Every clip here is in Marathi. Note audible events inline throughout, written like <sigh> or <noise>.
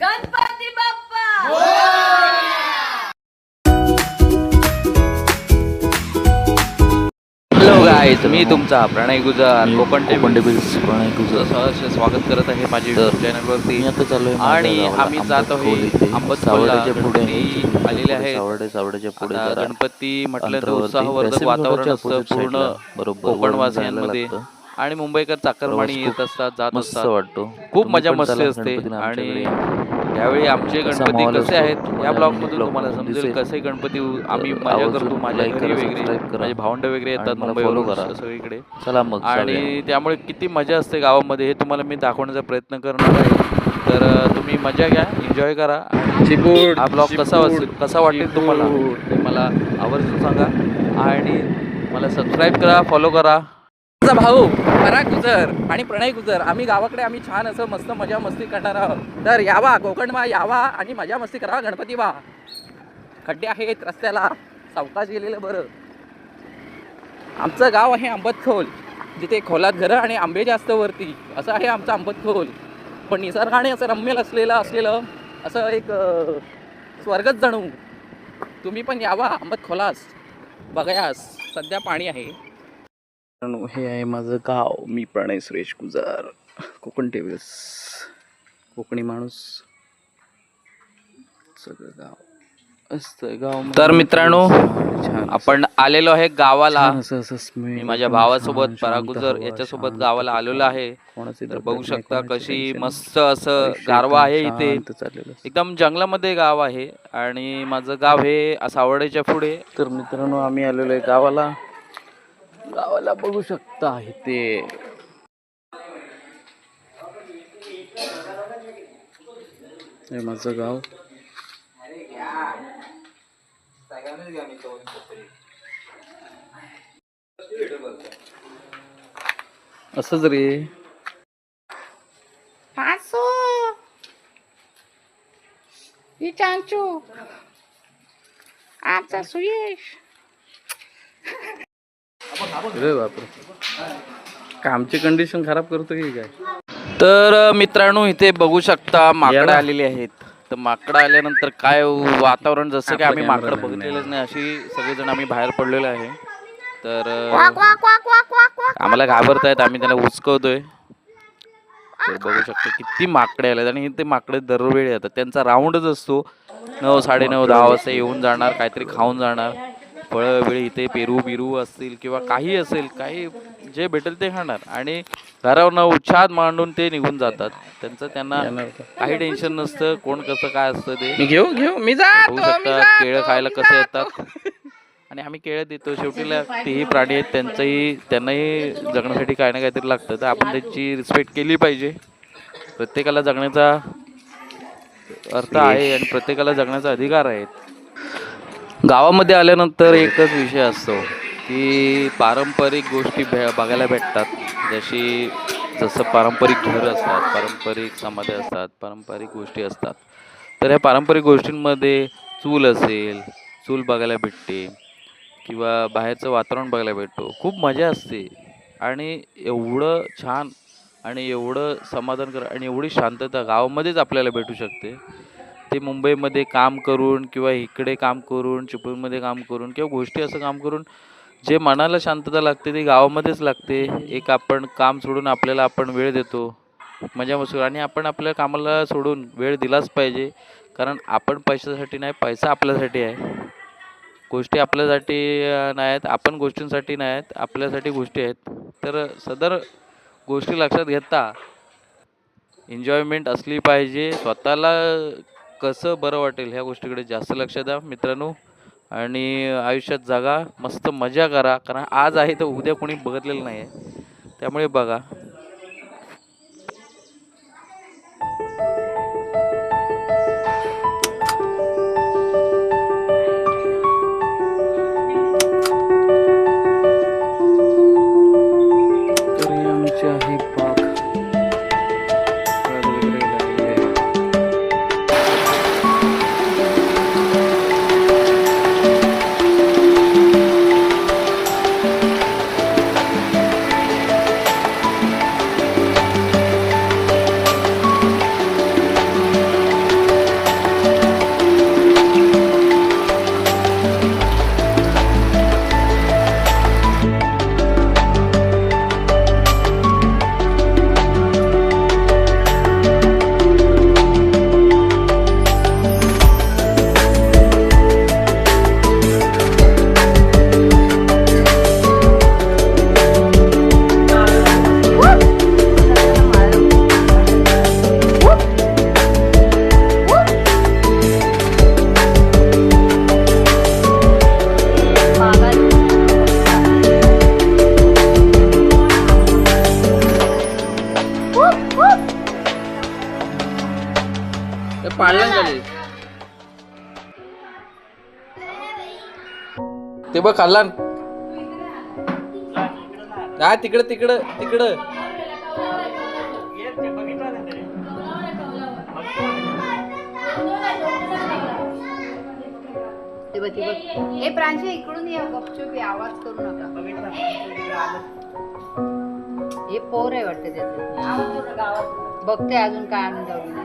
गणपती बाप्पा! हॅलो मी तुमचा प्रणय गुजर कोकण कोकण टेबल्स प्रणय गुजर. सहर्ष स्वागत करत आहे माझ्या तर युट्यूब चॅनलवरती मी आता चालू आहे आणि आम्ही जात आहोत सावड्याच्या पुढे आलेले आहेत. सावडे सावड्याच्या पुढे आता जरा गणपती म्हटलं तर अंतरावरती. उत्साहवर्धक पश्चिम वातावरण असतं opposite पूर्ण side ला. बरोबर कोकणवासियांमध्ये लागतं. आणि मुंबईकर चाकरमानी प्रवास येत असतात जात मस्त असतात. वाटतो. खूप मजा मस्ती असते. आणि. यावेळी आमचे गणपती कसे आहेत? या ब्लॉग मधून तुम्हाला समजेल. कसे गणपती आम्ही आवर्जून करतो माझ्या घरी करा, वगैरे. माझे भावंड वगैरे येतात मुंबई. सगळीकडे. चला मग जाऊया. आणि त्यामुळे किती मजा असते गावामध्ये हे तुम्हाला मी दाखवण्याचा प्रयत्न करणार आहे. तर तुम्ही मजा घ्या एन्जॉय करा. हा ब्लॉग कसा कसा वाटेल तुम्हाला ते मला आवर्जून सांगा. आणि मला सबस्क्राईब करा फॉलो करा. भाऊ पराग गुजर आणि प्रणय गुजर. आम्ही गावाकडे आम्ही छान असं मस्त मजा मस्ती करणार आहोत. तर यावा कोकणमा यावा आणि मजा मस्ती करा गणपती बा. खड्डे आहेत रस्त्याला सावकाश गेलेलं बरं. आमचं गाव आहे आंबतखोल जिथे खोलात घरं आणि आंबे जास्त वरती. असं आहे आमचं आंबतखोल पण निसर्गाने असं रम्य असलेलं असलेलं असं एक स्वर्गच जणू. तुम्ही पण यावा आंबत खोलास बघायास सध्या पाणी आहे. हे आहे माझं गाव. मी प्रणय सुरेश गुजर. कोकण टेबल्स. कोकणी माणूस. सगळं गाव. असतं गाव तर मित्रांनो, आपण आलेलो आहे गावाला. असं असं मी माझ्या भावासोबत परागुजर याच्यासोबत गावाला. आलेलो आहे. कोणाची तर बघू शकता कशी मस्त असं. गारवा आहे इथे. एकदम जंगलामध्ये गाव आहे आणि माझं गाव हे सावड्याच्या पुढे. तर मित्रांनो आम्ही आलेलो आहे गावाला. गावाला बघू शकता इथे हे माझं गाव. असंच रे. Paso. ही चांचू. आमचा सुयेश रे बापरे. कामची कंडिशन खराब करतो की काय? तर मित्रांनो इथे बघू शकता माकडं आलेली आहेत. तर माकडं आल्यानंतर काय वातावरण जसं की आम्ही माकडं बघितलेलंच नाही. अशी सगळेजण आम्ही बाहेर पडलेलो आहे. तर आम्हाला घाबरतायत आम्ही त्याला उचकवतोय तर बघू शकतो किती माकडे आले आणि ते माकडे दरवेळी येतात. त्यांचा राऊंडच असतो. नऊ साडेनऊ दहा वाजता येऊन जाणार काहीतरी खाऊन जाणार. फळं बिळी इथे पेरू बिरू असतील किंवा काही असेल काही जे भेटेल ते खाणार. आणि घरावर न उच्छाद मांडून ते निघून जातात. त्यांचं त्यांना. काही टेन्शन नसतं कोण कसं काय असतं ते. घेऊ घेऊ मी केळं खायला कसे येतात? आणि आम्ही केळं देतो. शेवटी ला- तेही प्राणी आहेत त्यांचंही त्यांनाही जगण्यासाठी काही ना काहीतरी लागतं. तर आपण त्यांची रिस्पेक्ट केली पाहिजे. प्रत्येकाला जगण्याचा अर्थ आहे आणि प्रत्येकाला जगण्याचा अधिकार आहे. गावामध्ये आल्यानंतर एकच विषय असतो की पारंपरिक गोष्टी भे बघायला भेटतात. जशी जसं पारंपरिक घर असतात पारंपरिक समाधी असतात पारंपरिक गोष्टी असतात. तर ह्या पारंपरिक गोष्टींमध्ये चूल असेल चूल बघायला भेटते किंवा बाहेरचं वातावरण बघायला भेटतो. खूप मजा असते. आणि एवढं छान आणि एवढं समाधान कर आणि एवढी शांतता गावामध्येच आपल्याला भेटू शकते. ते मुंबईमध्ये काम करून किंवा इकडे काम करून चिपळूणमध्ये काम करून किंवा गोष्टी असं काम करून जे मनाला शांतता लागते ती गावामध्येच लागते. एक आपण काम सोडून आपल्याला आपण वेळ देतो. मजा मसूर आणि आपण आपल्या कामाला सोडून वेळ दिलाच पाहिजे. कारण आपण पैशासाठी नाही पैसा आपल्यासाठी आहे. गोष्टी आपल्यासाठी नाही आहेत आपण गोष्टींसाठी नाही आहेत आपल्यासाठी गोष्टी आहेत. तर सदर गोष्टी लक्षात घेता. एन्जॉयमेंट असली पाहिजे. स्वतःला कसं बरं वाटेल ह्या गोष्टीकडे जास्त लक्ष द्या मित्रांनो. आणि आयुष्यात जागा मस्त मजा करा कारण आज आहे तर उद्या कोणी बघितलेलं नाही आहे त्यामुळे बघा. बघ खाल्ला. हा तिकडं तिकडं तिकडं. प्रांशी इकडून ये गपचूप ये, आवाज करू नका. हे पोर आहे वाटतं त्याचं. बघते अजून काय आणून जाऊ मग.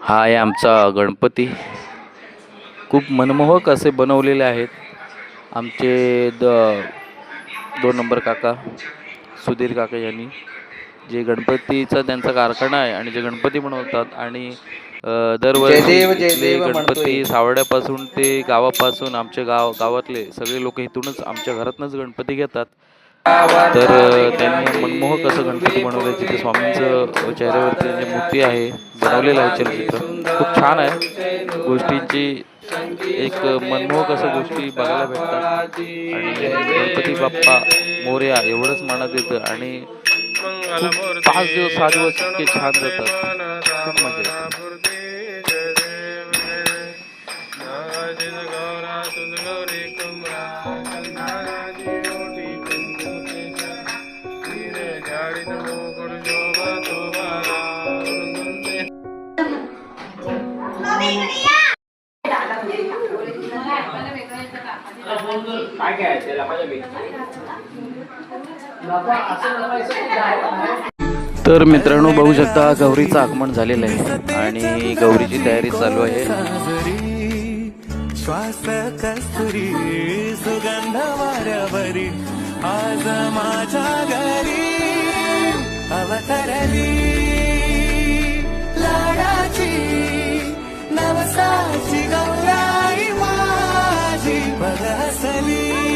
हा आहे आमचा गणपती. खूप मनमोहक असे बनवलेले आहेत. आमचे द दोन नंबर काका सुधीर काका यांनी. जे गणपतीचा त्यांचा कारखाना आहे आणि जे गणपती बनवतात आणि दरवर्षी गणपती. सावड्यापासून ते गावापासून आमच्या गाव गावातले सगळे लोक इथूनच आमच्या घरातनंच गणपती घेतात. तर त्यांनी मनमोहक असं गणपती बनवलं जिथे स्वामींचं चेहऱ्यावरती जे मूर्ती आहे बनवलेलं आहे चलचित्र खूप छान आहे. गोष्टींची एक मनमोहक असं गोष्टी बघायला भेटतात. आणि गणपती बाप्पा मोर्या एवढंच मनात येतं आणि पाच दिवस सहा दिवस इतके छान जातात. खूप मजा येते. तर मित्रांनो बघू शकता गौरीचं आगमन झालेलं आहे आणि गौरीची तयारी चालू आहे. श्वास कस्तुरी सुगंध वाऱ्यावरी आज माझ्या घरी अवतरली. लाडाची नवसाची गौराई बदसली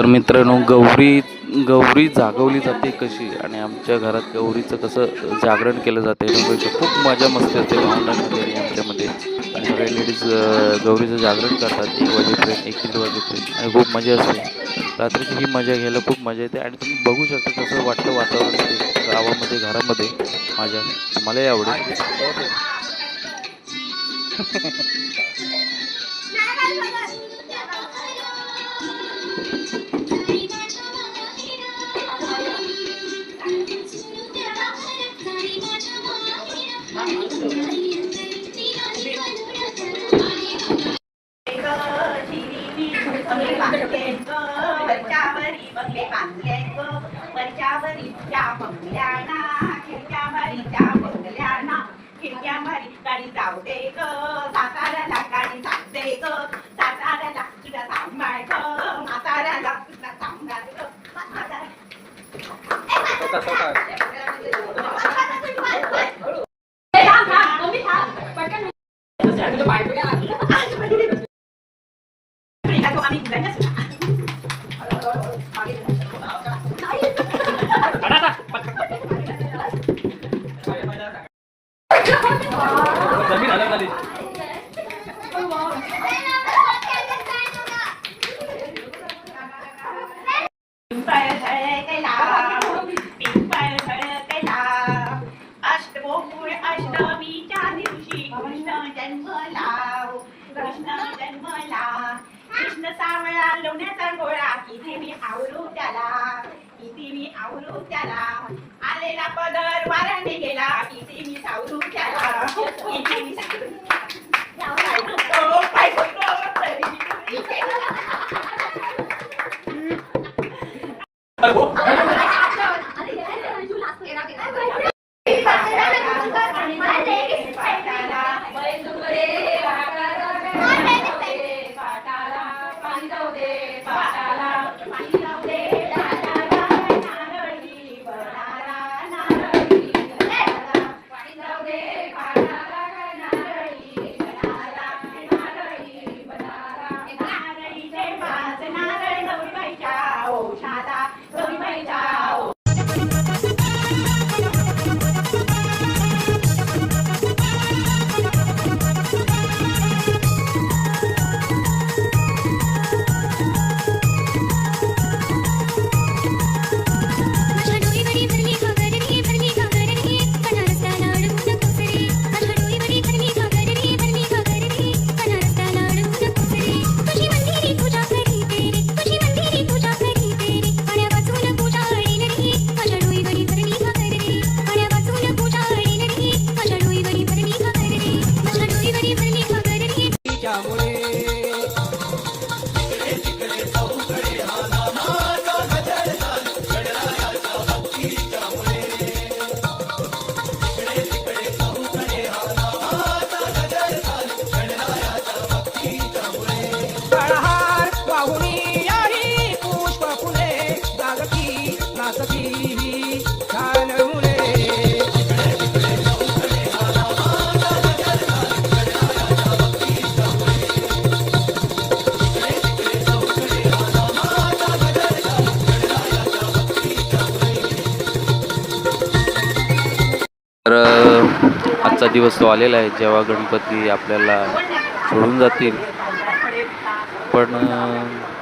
तर मित्रांनो गौरी गौरी जागवली जाते कशी? आणि आमच्या घरात गौरीचं कसं जागरण केलं जाते. खूप मजा मस्ती असते भावंडांमध्ये आणि आमच्यामध्ये. आणि सगळे लेडीज गौरीचं जागरण करतात एक वाजेपर्यंत एक दीड वाजेपर्यंत. आणि खूप मजा असते. रात्रीची ही मजा घ्यायला खूप मजा येते. आणि तुम्ही बघू शकता कसं वाटतं वातावरण गावामध्ये घरामध्ये. माझ्या मलाही आवडेल. <laughs> <laughs> आम्ही quente. दिवस तो आलेला आहे जेव्हा गणपती आपल्याला सोडून जातील. पण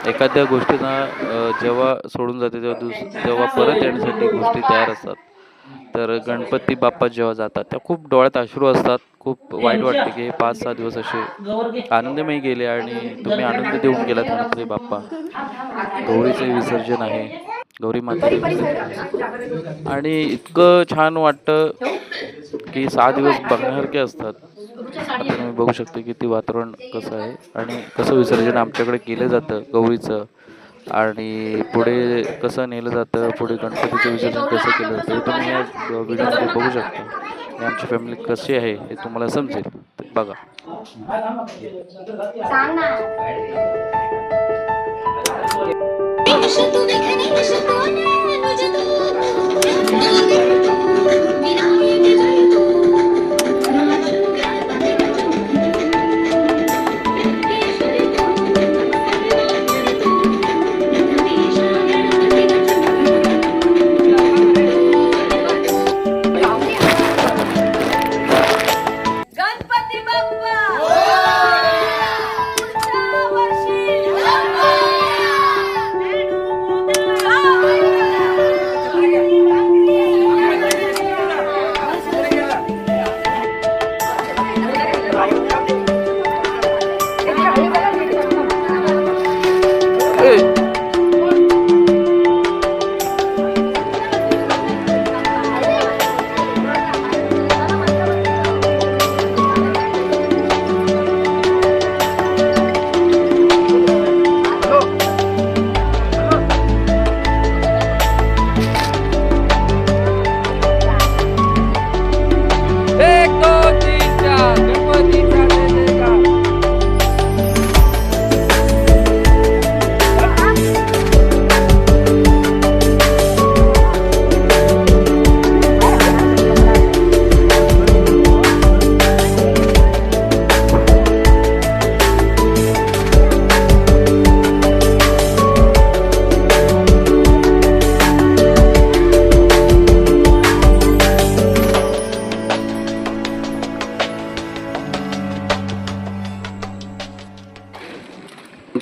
एखाद्या गोष्टींना जेव्हा सोडून जाते तेव्हा दुस तेव्हा परत येण्यासाठी गोष्टी तयार असतात. तर गणपती बाप्पा जेव्हा जातात तेव्हा खूप डोळ्यात अश्रू असतात. खूप वाईट वाटते की हे पाच सहा दिवस असे आनंदमय गेले आणि तुम्ही आनंद देऊन गेलात गणपती बाप्पा. गौरीचे विसर्जन आहे. गौरी विसर्जन आणि इतकं छान वाटतं की सहा दिवस बघण्यासारखे असतात. आता तुम्ही बघू शकता की ते वातावरण कसं आहे आणि कसं विसर्जन आमच्याकडे केलं जातं गौरीचं. आणि पुढे कसं नेलं जातं पुढे गणपतीचं विसर्जन कसं केलं जातं हे तुम्ही या व्हिडिओमध्ये बघू शकता. आणि आमची फॅमिली कशी आहे हे तुम्हाला समजेल. बघा. Thank you.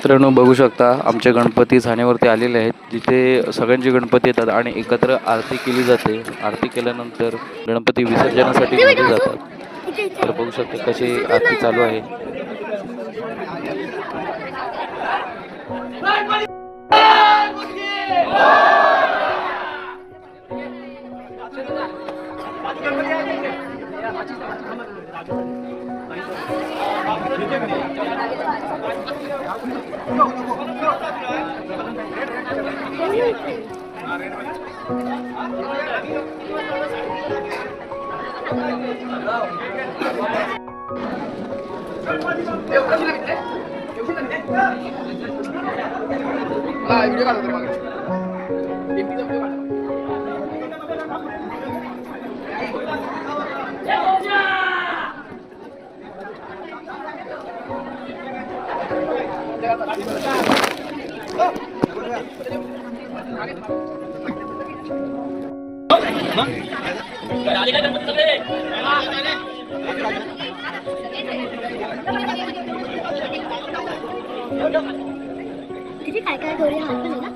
मित्रांनो बघू शकता आमचे गणपती झाण्यावरती आलेले आहेत. जिथे सगळ्यांचे गणपती येतात आणि एकत्र आरती केली जाते. आरती केल्यानंतर गणपती विसर्जनासाठी नेले जातात. तर बघू शकता कशी आरती चालू आहे. 아, 이거 내가 들어가겠 काय काय गोळी हात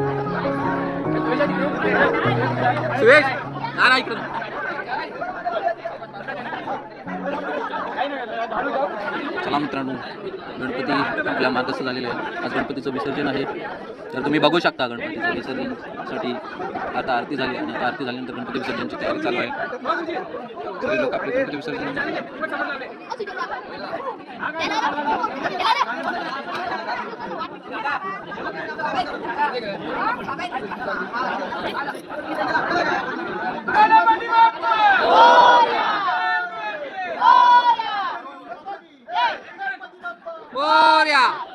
सुरेश ना इकडं चला मित्रांनो गणपती आपल्या मार्गस्थ झालेले आहे. आज गणपतीचं विसर्जन आहे. तर तुम्ही बघू शकता गणपतीचं विसर्जनसाठी आता आरती झाली आणि आता आरती झाल्यानंतर गणपती विसर्जनची तयारी चालू आहे. सगळे लोक आपले गणपती विसर्जन Moria.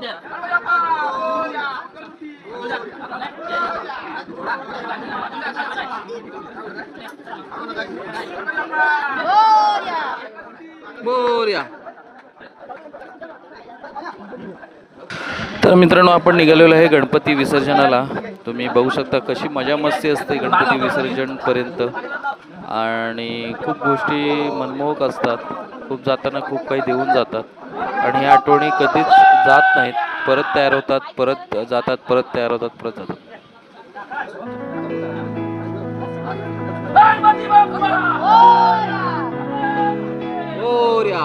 Ya. बोर्या. तर मित्रांनो आपण निघालेलो आहे गणपती विसर्जनाला. तुम्ही बघू शकता कशी मजा मस्ती असते गणपती विसर्जनपर्यंत आणि खूप गोष्टी मनमोहक असतात. खूप जाताना खूप काही देऊन जातात. आणि ह्या आठवणी कधीच जात नाहीत. परत तयार होतात परत जातात परत तयार होतात परत जातात. बोर्या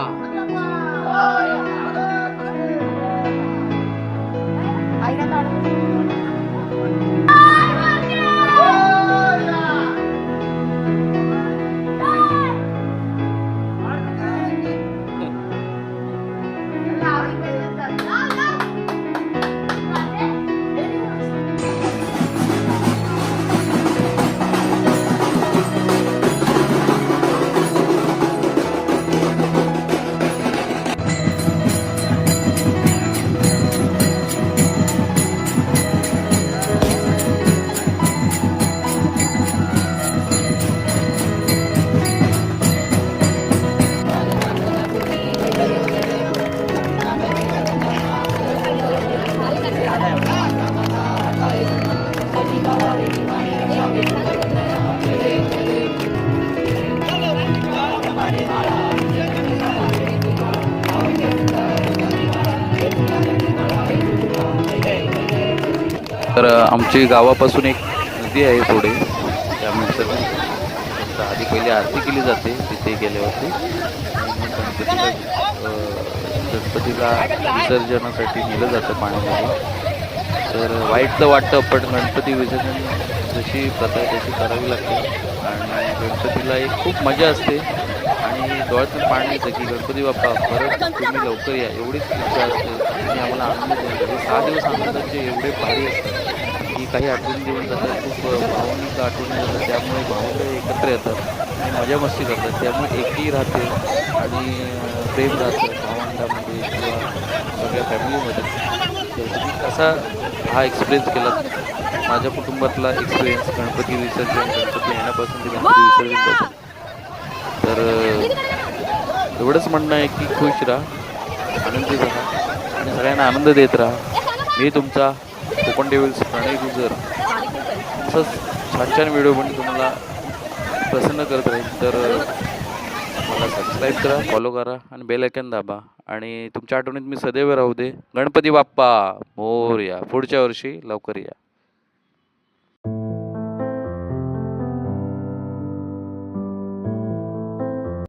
तर आमची गावापासून एक नदी आहे पुढे. त्यामुळे सगळी आधी पहिली आरती केली जाते तिथे गेल्यावरती. गणपतीला गणपतीला विसर्जनासाठी नेलं जातं पाण्यामध्ये. तर वाईट तर वाटतं पण गणपती विसर्जन जशी प्रथा तशी करावी लागते. आणि गणपतीला एक खूप मजा असते. आणि डोळ्यातून पाणी येतं की गणपती बाप्पा परत तुम्ही लवकर या. एवढीच इच्छा असते. आणि आम्हाला आनंद देऊन म्हणजे सहा दिवस आनंदाचे एवढे भारी असतात की काही आठवणी देऊन जातात. खूप भावनिक आठवणी जातात. त्यामुळे भावंड एकत्र येतात. आणि मजा मस्ती करतात. त्यामुळे एकही राहते आणि प्रेम राहतं भावंडामध्ये किंवा सगळ्या फॅमिलीमध्ये. तर असा कसा हा एक्सपिरियन्स केला? माझ्या कुटुंबातला एक्सपिरियन्स गणपती विसर्जन गणपती येण्यापासून ते गणपती विसर्जनपासून तर एवढंच म्हणणं आहे की खुश राहा आनंदी राहा आणि सगळ्यांना आनंद देत राहा. मी तुमचा कोकण डेव्हिल्स प्रणय गुजर. असंच छान छान व्हिडिओ पण तुम्हाला प्रसन्न करत राहील. तर मला सबस्क्राईब करा फॉलो करा आणि बेल आयकन दाबा. आणि तुमच्या आठवणीत मी सदैव राहू दे. गणपती बाप्पा मोर या पुढच्या वर्षी लवकर या.